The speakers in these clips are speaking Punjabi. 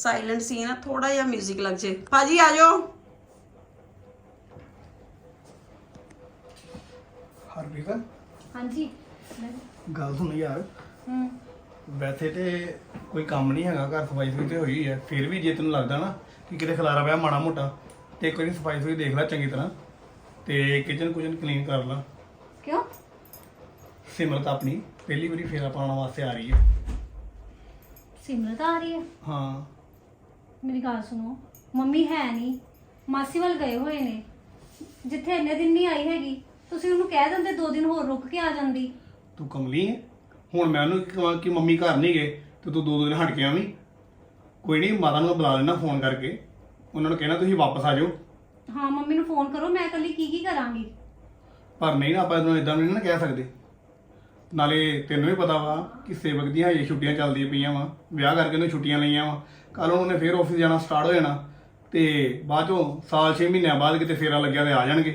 ਸਾਇਲੈਂਟ ਸੀ ਨਾ ਥੋੜਾ ਜਿਹਾ 뮤직 ਲੱਗ ਜੇ। ਭਾਜੀ ਆ ਜਾਓ। ਹਰਪ੍ਰੀਤ? ਹਾਂਜੀ। ਗੱਲ ਸੁਣ ਯਾਰ। ਹੂੰ। ਵੈਸੇ ਤੇ ਕੋਈ ਕੰਮ ਨਹੀਂ ਹੈਗਾ ਘਰ ਸਫ਼ਾਈ ਸੁਈ ਤੇ ਹੋਈ ਹੈ ਫਿਰ ਵੀ ਜੇ ਤੈਨੂੰ ਲੱਗਦਾ ਨਾ ਕਿ ਕਿਤੇ ਖਲਾਰਾ ਪਿਆ ਮਾੜਾ ਮੋਟਾ ਤੇ ਇੱਕ ਵਾਰੀ ਸਫ਼ਾਈ ਸੁਈ ਦੇਖ ਲੈ ਚੰਗੀ ਤਰ੍ਹਾਂ ਤੇ ਕਿਚਨ ਕੁਚਨ ਕਲੀਨ ਕਰ ਲਾ। ਕਿਉਂ? ਸਿਮਰਤ ਆਪਣੀ ਪਹਿਲੀ ਵਾਰੀ ਫੇਰਾ ਪਾਉਣ ਵਾਸਤੇ ਆ ਰਹੀ ਹੈ ਸਿਮਰਤ ਆ ਰਹੀ ਹੈ ਹਾਂ। ਮੇਰੀ ਗੱਲ ਸੁਣੋ। ਮੰਮੀ ਹੈ ਨਹੀਂ ਮਾਸੀ ਵੱਲ ਗਏ ਹੋਏ ਨੇ। ਜਿੱਥੇ ਇੰਨੇ ਦਿਨ ਨਹੀਂ ਆਈ ਹੈਗੀ ਤੁਸੀਂ ਉਹਨੂੰ ਕਹਿ ਦਿੰਦੇ ਦੋ ਦਿਨ ਹੋਰ ਰੁਕ ਕੇ ਆ ਜਾਂਦੀ। ਤੂੰ ਕਮਲੀ ਹੈ? ਹੁਣ ਮੈਂ ਉਹਨੂੰ ਕਹਾਂ ਕਿ ਮੰਮੀ ਘਰ ਨਹੀਂ ਗਏ ਤੇ ਤੂੰ ਦੋ ਦੋ ਦਿਨ ਹਟ ਕੇ ਆਵੀਂ? ਕੋਈ ਨਹੀਂ ਮਾਤਾ ਨੂੰ ਮੈਂ ਬੁਲਾ ਲੈਣਾ ਫੋਨ ਕਰਕੇ। ਉਹਨਾਂ ਨੂੰ ਕਹਿਣਾ ਤੁਸੀਂ ਵਾਪਸ ਆ ਜਾਓ। ਹਾਂ ਮੰਮੀ ਨੂੰ ਫੋਨ ਕਰੋ ਮੈਂ ਇਕੱਲੀ ਕੀ ਕੀ ਕਰਾਂਗੀ? ਪਰ ਨਹੀਂ ਨਾ ਆਪਾਂ ਇਹਨੂੰ ਇਦਾਂ ਨਹੀਂ ਨਾ ਕਹਿ ਸਕਦੇ। ਨਾਲੇ ਤੈਨੂੰ ਵੀ ਪਤਾ ਵਾ ਕਿ ਸੇਵਕ ਦੀਆਂ ਹਜੇ ਛੁੱਟੀਆਂ ਚੱਲਦੀਆਂ ਪਈਆਂ ਵਾ। ਵਿਆਹ ਕਰਕੇ ਉਹਨੇ ਛੁੱਟੀਆਂ ਲਈਆਂ ਵਾ। ਕੱਲ ਉਹਨੇ ਫੇਰ ਆਫਿਸ ਜਾਣਾ ਸਟਾਰਟ ਹੋ ਜਾਣਾ ਤੇ ਬਾਅਦ ਚੋਂ ਸਾਲ 6 ਮਹੀਨਿਆਂ ਬਾਅਦ ਕਿਤੇ ਫੇਰਾ ਲੱਗਿਆ ਤੇ ਆ ਜਾਣਗੇ।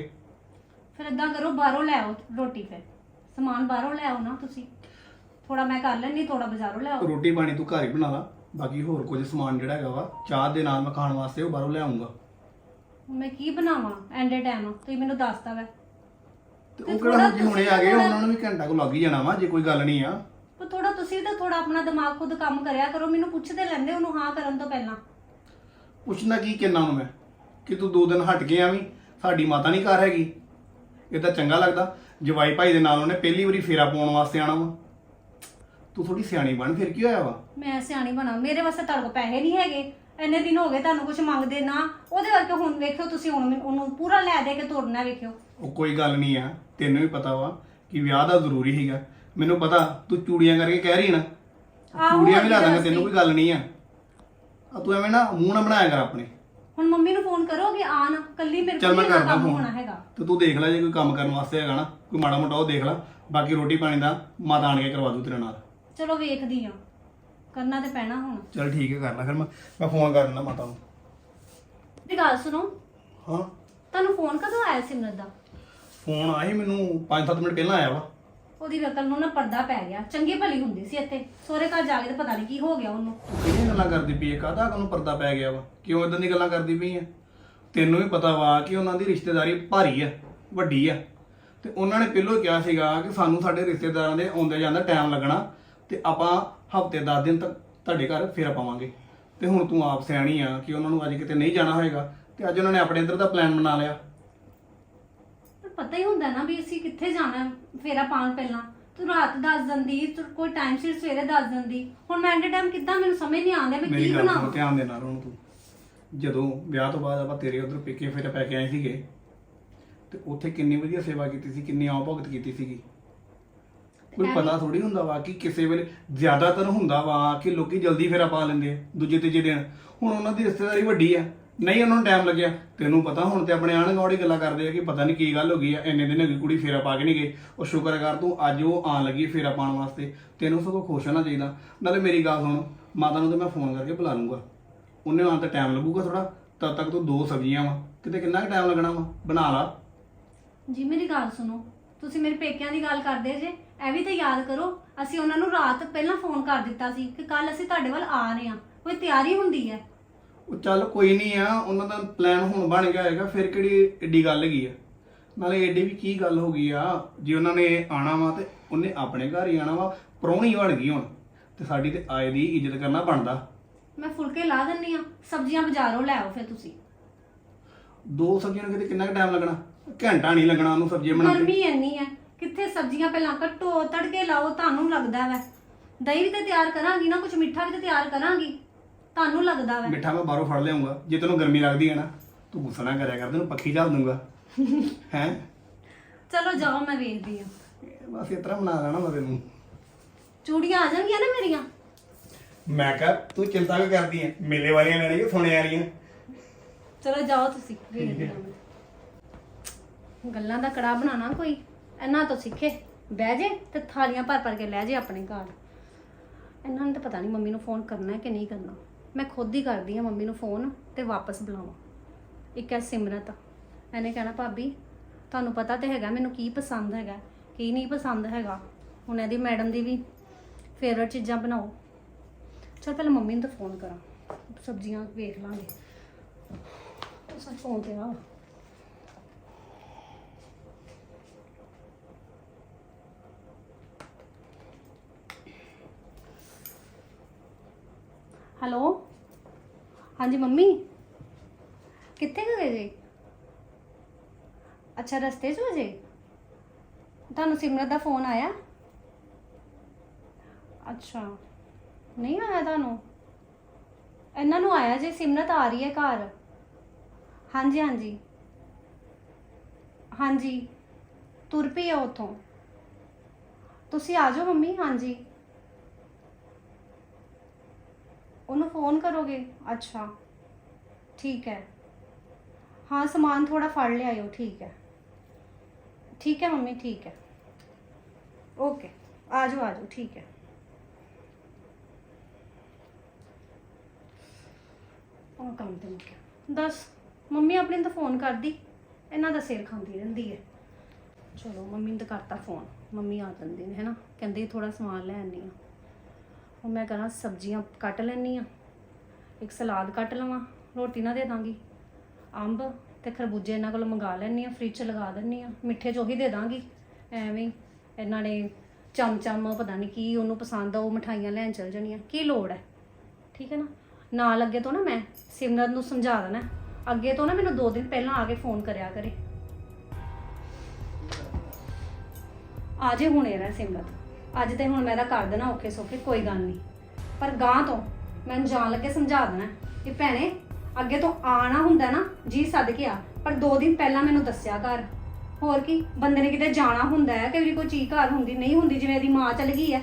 ਫਿਰ ਇਦਾਂ ਕਰੋ ਬਾਹਰੋਂ ਲੈ ਆਓ ਰੋਟੀ ਫਿਰ। ਸਮਾਨ ਬਾਹਰੋਂ ਲੈ ਆਓ ਨਾ ਤੁਸੀਂ। ਥੋੜਾ ਮੈਂ ਕਰ ਲੈਣੀ ਥੋੜਾ ਬਾਜ਼ਾਰੋਂ ਲੈ ਆਓ। ਰੋਟੀ ਪਾਣੀ ਤੂੰ ਘਰ ਹੀ ਬਣਾ ਲਾ ਬਾਕੀ ਹੋਰ ਕੁਝ ਸਮਾਨ ਜਿਹੜਾ ਹੈਗਾ ਵਾ ਚਾਹ ਦੇ ਨਾਲ ਮੈਂ ਖਾਣ ਵਾਸਤੇ ਉਹ ਬਾਹਰੋਂ ਲਿਆਉਂਗਾ ਮੈਂ ਕੀ ਬਣਾਵਾਂ ਐਂਡੇ ਟਾਈਮ? ਤੁਸੀਂ ਮੈਨੂੰ ਦੱਸਤਾ ਵੈ। ਤੇ ਉਹ ਕਿਹੜਾ ਹੁਣ ਆ ਗਏ ਉਹਨਾਂ ਨੂੰ ਵੀ ਘੰਟਾ ਕੋ ਲੱਗ ਹੀ ਜਾਣਾ ਵਾ ਜੇ ਕੋਈ ਗੱਲ ਨਹੀਂ ਆ। ਪਰ ਥੋੜਾ ਤੁਸੀਂ ਤਾਂ ਥੋੜਾ ਆਪਣਾ ਦਿਮਾਗ ਖੁਦ ਕੰਮ ਕਰਿਆ ਕਰੋ ਮੈਨੂੰ ਪੁੱਛਦੇ ਲੈਂਦੇ ਉਹਨੂੰ ਹਾਂ ਕਰਨ ਤੋਂ ਪਹਿਲਾਂ। ਪੁੱਛਣਾ ਕੀ ਕਿੰਨਾ ਨੂੰ ਮੈਂ? ਕਿ ਤੂੰ ਦੋ ਦਿਨ ਹਟ ਕੇ ਆਵੀਂ ਸਾਡੀ ਮਾਤਾ ਨਹੀਂ ਘਰ ਹੈਗੀ। ਇਹ ਤਾਂ ਚੰਗਾ ਲੱਗਦਾ ਜਵਾਈ ਭਾਈ ਦੇ ਨਾਲ ਉਹਨੇ ਪਹਿਲੀ ਵਾਰੀ ਫੇਰਾ ਪਾਉਣ ਵਾਸਤੇ ਆਣਾ ਵਾ। ਤੂੰ ਥੋੜੀ ਸਿਆਣੀ ਬਣ ਫਿਰ ਕੀ ਹੋਇਆ ਵਾ? ਮੈਂ ਸਿਆਣੀ ਬਣਾ ਮੇਰੇ ਵਾਸਤੇ ਤੁਹਾਡੇ ਕੋਲ ਪੈਸੇ ਨਹੀਂ ਹੈਗੇ। ਇੰਨੇ ਦਿਨ ਹੋ ਗਏ ਤੁਹਾਨੂੰ ਕੁਝ ਮੰਗਦੇ ਨਾ ਉਹਦੇ ਕਰਕੇ ਹੁਣ ਵੇਖਿਓ ਤੁਸੀਂ ਹੁਣ ਮੈਨੂੰ- ਉਹਨੂੰ ਪੂਰਾ ਲੈ ਦੇ ਕੇ ਤੋੜਨਾ ਵੇਖਿਓ। ਉਹ ਕੋਈ ਗੱਲ ਨਹੀਂ ਆ ਤੈਨੂੰ ਵੀ ਪਤਾ ਵਾ ਕਿ ਵਿਆਹ ਦਾ ਜ਼ਰੂਰੀ ਸੀਗਾ। ਮੈਨੂੰ ਪਤਾ ਤੂੰ ਚੂੜੀਆਂ ਕਰਕੇ ਕਹਿ ਰਹੀ ਨਾ। ਆਹੋ, ਚੂੜੀਆਂ ਵੀ ਲਾ ਦਾਂਗਾ ਤੈਨੂੰ ਕੋਈ ਗੱਲ ਨਹੀਂ ਆ। ਆ ਤੂੰ ਐਵੇਂ ਨਾ ਮੂੰਹ ਨਾ ਬਣਾਇਆ ਕਰ ਆਪਣੇ। ਹੁਣ ਮੰਮੀ ਨੂੰ ਫੋਨ ਕਰੋਗੇ ਆਣ ਕੱਲੀ ਮੇਰੇ ਚੱਲ ਕੋਲ ਮੈਂ ਕਰਦਾ ਕੰਮ ਹੋਣਾ ਹੈਗਾ। ਤੇ ਤੂੰ ਦੇਖ ਲੈ ਜੇ ਕੋਈ ਕੰਮ ਕਰਨ ਵਾਸਤੇ ਹੈਗਾ ਨਾ ਕੋਈ ਮਾੜਾ ਮੋਟਾ ਉਹ ਦੇਖ ਲੈ। ਬਾਕੀ ਰੋਟੀ ਪਾਣੀ ਦਾ ਮਾਤਾ ਆਣ ਕੇ ਕਰਵਾ ਦੂ ਤੇਰੇ ਨਾਲ। ਚਲੋ ਵੇਖਦੀ ਆ ਕਰਨਾ ਤੇ ਪੈਣਾ ਹੁਣ। ਚਲ ਠੀਕ ਹੈ ਕਰ ਲੈ ਫਿਰ ਮੈਂ ਮੈਂ ਫੋਨ ਕਰ ਦਿੰਦਾ ਮਾਤਾ ਨੂੰ। ਤੇ ਗੱਲ ਸੁਣੋ। ਹਾਂ। ਤੁਹਾਨੂੰ ਫੋਨ ਕਦੋਂ ਆਇਆ ਸਿਮਰਤ ਦਾ? ਫੋਨ ਆਇਆ ਸੀ ਮੈਨੂੰ 5-7 ਮਿੰਟ ਪਹਿਲਾਂ ਆਇਆ ਵਾ। ਉਹਦੀ ਵਕਲ ਨੂੰ ਨਾ ਪਰਦਾ ਪੈ ਗਿਆ। ਚੰਗੀ ਭਲੀ ਹੁੰਦੀ ਸੀ ਇੱਥੇ। ਸੋਹਰੇ ਘਰ ਜਾ ਕੇ ਤੇ ਪਤਾ ਨਹੀਂ ਕੀ ਹੋ ਗਿਆ ਉਹਨੂੰ। ਤੂੰ ਕਿਹੜੀਆਂ ਗੱਲਾਂ ਕਰਦੀ ਪਈ ਹੈ ਕਾਹਦਾ ਉਹਨੂੰ ਪਰਦਾ ਪੈ ਗਿਆ ਵਾ? ਕਿਉਂ ਇਦਾਂ ਦੀ ਗੱਲਾਂ ਕਰਦੀ ਪਈ ਹੈ ਤੈਨੂੰ ਵੀ ਪਤਾ ਵਾ ਕਿ ਉਹਨਾਂ ਦੀ ਰਿਸ਼ਤੇਦਾਰੀ ਭਾਰੀ ਆ ਵੱਡੀ ਆ ਤੇ ਉਹਨਾਂ ਨੇ ਪਹਿਲਾਂ ਹੀ ਕਿਹਾ ਸੀਗਾ ਕਿ ਸਾਨੂੰ ਸਾਡੇ ਰਿਸ਼ਤੇਦਾਰਾਂ ਦੇ ਆਉਂਦੇ ਜਾਂਦਾ ਟਾਈਮ ਲੱਗਣਾ ਤੇ ਆਪਾਂ ਹਫ਼ਤੇ 10 ਦਿਨ ਤੱਕ ਤੁਹਾਡੇ ਘਰ ਫੇਰਾ ਪਾਵਾਂਗੇ। ਤੇ ਹੁਣ ਤੂੰ ਆਪ ਸਿਆਣੀ ਆ ਕਿ ਉਹਨਾਂ ਨੂੰ ਅੱਜ ਕਿਤੇ ਨਹੀਂ ਜਾਣਾ ਹੋਏਗਾ। ਤੇ ਅੱਜ ਉਹਨਾਂ ਨੇ ਆਪਣੇ ਇੱਧਰ ਦਾ ਪਲਾਨ ਬਣਾ ਲਿਆ। ਪਤਾ ਹੀ ਹੁੰਦਾ ਨਾ ਵੀ ਅਸੀਂ ਕਿੱਥੇ ਜਾਣਾ ਫੇਰਾ ਪਾਉਣ ਪਹਿਲਾਂ। ਤੂੰ ਰਾਤ ਦੱਸ ਦਿੰਦੀ ਤੂੰ ਕੋਈ ਟਾਈਮ ਸਿਰ ਸਵੇਰੇ ਦੱਸ ਦਿੰਦੀ। ਹੁਣ ਮੈਂ ਐਂਡੇ ਟਾਈਮ ਕਿੱਦਾਂ ਮੈਨੂੰ ਸਮਝ ਨਹੀਂ ਆਉਂਦਾ ਮੈਂ ਮੇਰੀ ਕੀ ਗੱਲ ਬਣਾਵਾਂ। ਧਿਆਨ ਦੇ ਨਾਲ ਹੁਣ ਤੂੰ। ਜਦੋਂ ਵਿਆਹ ਤੋਂ ਬਾਅਦ ਆਪਾਂ ਤੇਰੇ ਉਧਰ ਪੇਕੇ ਫੇਰ ਪੈ ਕੇ ਆਏ ਸੀਗੇ ਤੇ ਉੱਥੇ ਕਿੰਨੀ ਵਧੀਆ ਸੇਵਾ ਕੀਤੀ ਸੀ ਕਿੰਨੀ ਆਉ ਭਗਤ ਕੀਤੀ ਸੀਗੀ। ਕੋਈ ਐਵੇਂ- ਪਤਾ ਥੋੜੀ ਹੁੰਦਾ ਵਾ ਕਿ ਕਿਸੇ ਵੇਲੇ ਜ਼ਿਆਦਾਤਰ ਹੁੰਦਾ ਵਾ ਕਿ ਲੋਕੀ ਜਲਦੀ ਫੇਰਾ ਪਾ ਲੈਂਦੇ ਆ ਦੂਜੇ ਤੀਜੇ ਦਿਨ। ਹੁਣ ਉਹਨਾਂ ਦੀ ਰਿਸ਼ਤੇਦਾਰੀ ਵੱਡੀ ਆ। ਨਹੀਂ, ਉਹਨਾਂ ਨੂੰ ਟਾਈਮ ਲੱਗਿਆ। ਤੈਨੂੰ ਪਤਾ, ਹੁਣ ਤੇ ਆਪਣੇ ਆਣ ਗੌੜੀ ਗੱਲਾਂ ਕਰਦੇ ਆ ਕਿ ਪਤਾ ਨਹੀਂ ਕੀ ਗੱਲ ਹੋ ਗਈ ਆ। ਇੰਨੇ ਦਿਨ ਹੋ ਗਈ ਕੁੜੀ ਫੇਰਾ ਪਾ ਕੇ ਨਹੀਂ ਗਈ ਉਹ ਸ਼ੁਕਰ ਕਰ ਤੂੰ ਅੱਜ ਉਹ ਆਣ ਲੱਗੀ ਫੇਰਾ ਪਾਉਣ ਵਾਸਤੇ। ਤੈਨੂੰ ਸਗੋਂ ਖੁਸ਼ ਹੋਣਾ ਚਾਹੀਦਾ। ਨਾਲੇ ਮੇਰੀ ਗੱਲ ਸੁਣ, ਮਾਤਾ ਨੂੰ ਤੇ ਮੈਂ ਫੋਨ ਕਰਕੇ ਬੁਲਾ ਲੂੰਗਾ। ਉਹਨੇ ਆਉਣ ਤੇ ਟਾਈਮ ਲੱਗੂਗਾ ਥੋੜਾ ਤਦ ਤੱਕ ਤੂੰ ਦੋ ਸਬਜ਼ੀਆਂ ਵਾ। ਕਿਤੇ ਕਿੰਨਾ ਕੁ ਟਾਈਮ ਲੱਗਣਾ ਵਾ? ਬਣਾ ਲਾ। ਜੀ, ਮੇਰੀ ਗੱਲ ਸੁਣੋ। ਤੁਸੀਂ ਮੇਰੇ ਪੇਕਿਆਂ ਦੀ ਗੱਲ ਕਰਦੇ ਜੇ, ਇਹ ਵੀ ਤਾਂ ਯਾਦ ਕਰੋ। ਅਸੀਂ ਉਹਨਾਂ ਨੂੰ ਰਾਤ ਪਹਿਲਾਂ ਫੋਨ ਕਰ ਦਿੱਤਾ ਸੀ ਕਿ ਕੱਲ ਅਸੀਂ ਤੁਹਾਡੇ ਵੱਲ ਆ ਰਹੇ ਹਾਂ। ਕੋਈ ਤਿਆਰੀ ਹੁੰਦੀ ਹੈ? ਉਹ ਚੱਲ ਕੋਈ ਨਹੀਂ ਆ ਉਹਨਾਂ ਦਾ ਪਲਾਨ ਹੁਣ ਬਣ ਗਿਆ ਹੋਏਗਾ ਫਿਰ ਕਿਹੜੀ ਏਡੀ ਗੱਲ ਹੈਗੀ ਆ? ਨਾਲੇ ਏਡੀ ਵੀ ਕੀ ਗੱਲ ਹੋ ਗਈ ਆ ਜੇ ਉਹਨਾਂ ਨੇ ਆਣਾ ਵਾ ਤੇ ਉਹਨੇ ਆਪਣੇ ਘਰ ਹੀ ਆਣਾ ਵਾ ਪ੍ਰਾਹੁਣੀ ਬਣ ਗਈ ਹੁਣ ਤੇ ਸਾਡੀ ਤੇ ਆਏ ਦੀ ਇੱਜ਼ਤ ਕਰਨਾ ਬਣਦਾ। ਮੈਂ ਫੁਲਕੇ ਲਾ ਦਿੰਨੀ ਆ ਸਬਜ਼ੀਆਂ ਬਾਜ਼ਾਰੋਂ ਲੈ ਆਓ ਫਿਰ ਤੁਸੀਂ। ਦੋ ਸਬਜ਼ੀਆਂ ਨੂੰ ਕਿਤੇ ਕਿੰਨਾ ਕੁ ਟਾਈਮ ਲੱਗਣਾ? ਘੰਟਾ ਨਹੀਂ ਲੱਗਣਾ ਉਹਨੂੰ ਸਬਜ਼ੀਆਂ ਬਣਾਉਣ ਗਰਮੀ ਇੰਨੀ ਹੈ ਕਿੱਥੇ ਸਬਜ਼ੀਆਂ ਪਹਿਲਾਂ ਕੱਟੋ ਤੜਕੇ ਲਾਓ ਤੁਹਾਨੂੰ ਲੱਗਦਾ ਵੈ। ਦਹੀਂ ਵੀ ਤੇ ਤਿਆਰ ਕਰਾਂਗੀ ਨਾ ਕੁਝ ਮਿੱਠਾ ਵੀ ਤੇ ਤਿਆਰ ਕਰਾਂਗੀ। ਤੁਹਾਨੂੰ ਲੱਗਦਾ ਵੈ? ਮਿੱਠਾ ਮੈਂ ਬਾਹਰੋਂ ਫੜ ਲਿਆਉਂਗਾ। ਜੇ ਤੈਨੂੰ ਗਰਮੀ ਲੱਗਦੀ ਹੈ ਨਾ ਤੂੰ ਗੁੱਸਾ ਨਾ ਕਰਿਆ ਕਰ ਤੈਨੂੰ ਪੱਖੀ ਝਾਲ ਦੂੰਗਾ। ਹੈ? ਚਲੋ ਜਾਓ ਮੈਂ ਵੇਖਦੀ ਆ ਬਸ ਇਸ ਤਰ੍ਹਾਂ ਬਣਾ ਲੈਣਾ ਮੈਂ ਤੈਨੂੰ। ਚੂੜੀਆਂ ਆ ਜਾਣਗੀਆਂ ਨਾ ਮੇਰੀਆਂ? ਮੈਂ ਕਹ ਤੂੰ ਚਿੰਤਾ ਕਿਉਂ ਕਰਦੀ ਹੈ? ਮੇਲੇ ਵਾਲੀਆਂ ਲੈਣੀਆਂ ਕਿ ਸੋਨੇ ਵਾਲੀਆਂ? ਚਲੋ ਜਾਓ ਤੁਸੀਂ ਵੇਖਦੀ ਮੈਂ। ਗੱਲਾਂ ਦਾ ਕੜਾ ਬਣਾਉਣਾ ਕੋਈ? ਇਹਨਾਂ ਤੋਂ ਸਿੱਖੇ। ਬਹਿ ਜੇ ਤੇ ਥਾਲੀਆਂ ਭਰ ਭਰ ਕੇ ਲੈ ਜੇ ਆਪਣੇ ਘਰ। ਇਹਨਾਂ ਨੂੰ ਤਾਂ ਪਤਾ ਨਹੀਂ ਮੰਮੀ ਨੂੰ ਫੋਨ ਕਰਨਾ ਹੈ ਕਿ ਨਹੀਂ ਕਰਨਾ। ਮੈਂ ਖੁਦ ਹੀ ਕਰਦੀ ਆ ਮੰਮੀ ਨੂੰ ਫੋਨ ਤੇ ਵਾਪਸ ਬੁਲਾਵਾਂ ਇੱਕ ਹੈ ਸਿਮਰਤ, ਇਹਨੇ ਕਹਿਣਾ, ਭਾਬੀ, ਤੁਹਾਨੂੰ ਪਤਾ ਤੇ ਹੈਗਾ, ਮੈਨੂੰ ਕੀ ਪਸੰਦ ਹੈਗਾ, ਕੀ ਨਹੀਂ ਪਸੰਦ ਹੈਗਾ? ਹੁਣ ਇਹਦੀ ਮੈਡਮ ਦੀ ਵੀ ਫੇਵਰਟ ਚੀਜ਼ਾਂ ਬਣਾਓ। ਚਲ ਪਹਿਲਾਂ ਮੰਮੀ ਨੂੰ ਤਾਂ ਫੋਨ ਕਰਾਂ, ਸਬਜ਼ੀਆਂ ਵੇਖ ਲਾਂਗੇ। ਉਹ ਫੋਨ ਤੇ ਆ ਹੈਲੋ ਹਾਂਜੀ, ਮੰਮੀ। ਕਿੱਥੇ ਕੁ ਗਏ ਜੀ? ਅੱਛਾ, ਰਸਤੇ 'ਚ ਹੋ ਜੇ? ਤੁਹਾਨੂੰ ਸਿਮਰਤ ਦਾ ਫੋਨ ਆਇਆ? ਅੱਛਾ। ਨਹੀਂ ਆਇਆ ਤੁਹਾਨੂੰ? ਇਹਨਾਂ ਨੂੰ ਆਇਆ ਜੇ ਸਿਮਰਤ ਆ ਰਹੀ ਹੈ ਘਰ। ਹਾਂਜੀ ਹਾਂਜੀ। ਹਾਂਜੀ। ਤੁਰ ਪਈ ਆ ਉੱਥੋਂ। ਤੁਸੀਂ ਆ ਜਾਓ ਮੰਮੀ, ਹਾਂਜੀ। ਉਹਨੂੰ ਫੋਨ ਕਰੋਗੇ? ਅੱਛਾ। ਠੀਕ ਹੈ। ਹਾਂ, ਸਮਾਨ ਥੋੜਾ ਫੜ ਲਿਆਇਓ, ਠੀਕ ਹੈ। ਠੀਕ ਹੈ ਮੰਮੀ, ਠੀਕ ਹੈ। ਓਕੇ। ਆ ਜਾਓ ਆ ਜਾਓ ਠੀਕ ਹੈ। ਉਹ ਕੰਮ ਤੇ ਮੁੱਕਿਆ ਦੱਸ, ਮੰਮੀ ਆਪਣੀ ਨੂੰ ਤਾਂ ਫੋਨ ਕਰਦੀ। ਇਹਨਾਂ ਦਾ ਸਿਰ ਖਾਂਦੀ ਰਹਿੰਦੀ ਹੈ। ਚਲੋ, ਮੰਮੀ ਨੂੰ ਤਾਂ ਕਰਤਾ ਫੋਨ। ਮੰਮੀ ਆ ਜਾਂਦੇ ਨੇ ਹੈਨਾ ਕਹਿੰਦੇ ਥੋੜਾ ਸਮਾਨ ਲੈ ਆਨੀ ਆ ਹੁਣ ਮੈਂ ਕਰਾਂ ਸਬਜ਼ੀਆਂ ਕੱਟ ਲੈਣੀ ਆ ਇੱਕ ਸਲਾਦ ਕੱਟ ਲਵਾਂ, ਰੋਟੀ ਨਾ ਦੇ ਦਾਂਗੀ। ਅੰਬ ਤੇ ਖਰਬੂਜੇ ਇਹਨਾਂ ਕੋਲੋਂ ਮੰਗਾ ਲੈਣੀ ਆ ਫ੍ਰਿਜ 'ਚ ਲਗਾ ਦਿੰਨੀ ਆ ਮਿੱਠੇ 'ਚ ਉਹੀ ਦੇ ਦਾਂਗੀ। ਐਵੇਂ ਇਹਨਾਂ ਨੇ ਚਮਚਮ, ਪਤਾ ਨਹੀਂ ਕੀ ਉਹਨੂੰ ਪਸੰਦ ਆ, ਉਹ ਮਠਾਈਆਂ ਲੈਣ ਚਲ ਜਾਣੀਆਂ। ਕੀ ਲੋੜ ਹੈ? ਠੀਕ ਹੈ ਨਾ? ਨਾਲ ਅੱਗੇ ਤੋਂ ਨਾ ਮੈਂ ਸਿਮਰਤ ਨੂੰ ਸਮਝਾ ਦੇਣਾ। ਅੱਗੇ ਤੋਂ ਨਾ ਮੈਨੂੰ ਦੋ ਦਿਨ ਪਹਿਲਾਂ ਆ ਕੇ ਫੋਨ ਕਰਿਆ ਕਰੇ। ਆਜੇ ਹੁਣੇ ਰਹਿ ਸਿਮਰਤ ਅੱਜ ਤੇ ਹੁਣ ਮੈਂ ਤਾਂ ਕਰ ਦੇਣਾ ਔਖੇ ਸੌਖੇ, ਕੋਈ ਗੱਲ ਨਹੀਂ। ਪਰ ਗਾਂ ਤੋਂ ਮੈਂ ਜਾਣ ਲੱਗੇ ਸਮਝਾ ਦੇਣਾ ਕਿ ਭੈਣੇ, ਅੱਗੇ ਤੋਂ ਆਣਾ ਹੁੰਦਾ ਨਾ, ਜੀ ਸੱਦ ਕੇ ਆ ਪਰ ਦੋ ਦਿਨ ਪਹਿਲਾਂ ਮੈਨੂੰ ਦੱਸਿਆ ਘਰ ਹੋਰ ਕੀ, ਬੰਦੇ ਨੇ ਕਿਤੇ ਜਾਣਾ ਹੁੰਦਾ ਹੈ ਕਿ ਵੀ ਕੋਈ ਚੀਜ਼ ਘਰ ਹੁੰਦੀ, ਨਹੀਂ ਹੁੰਦੀ, ਜਿਵੇਂ ਇਹਦੀ ਮਾਂ ਚੱਲ ਗਈ ਹੈ।